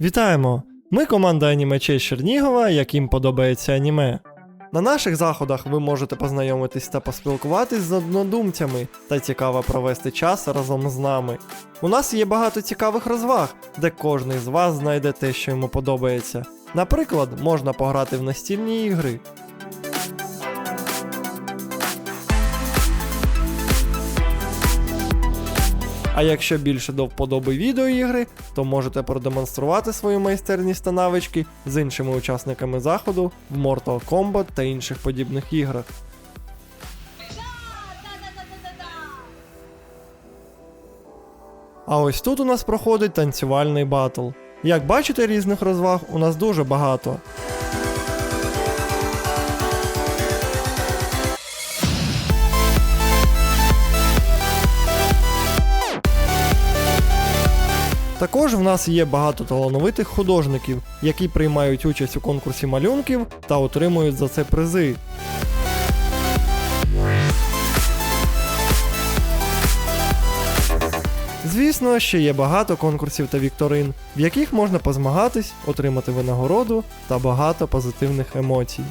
Вітаємо! Ми команда анімечей Чернігова, яким подобається аніме. На наших заходах ви можете познайомитись та поспілкуватись з однодумцями та цікаво провести час разом з нами. У нас є багато цікавих розваг, де кожний з вас знайде те, що йому подобається. Наприклад, можна пограти в настільні ігри. А якщо більше до вподоби відеоігри, то можете продемонструвати свою майстерність та навички з іншими учасниками заходу в Mortal Kombat та інших подібних іграх. А ось тут у нас проходить танцювальний батл. Як бачите, різних розваг у нас дуже багато. Також в нас є багато талановитих художників, які приймають участь у конкурсі малюнків та отримують за це призи. Звісно, ще є багато конкурсів та вікторин, в яких можна позмагатись, отримати винагороду та багато позитивних емоцій.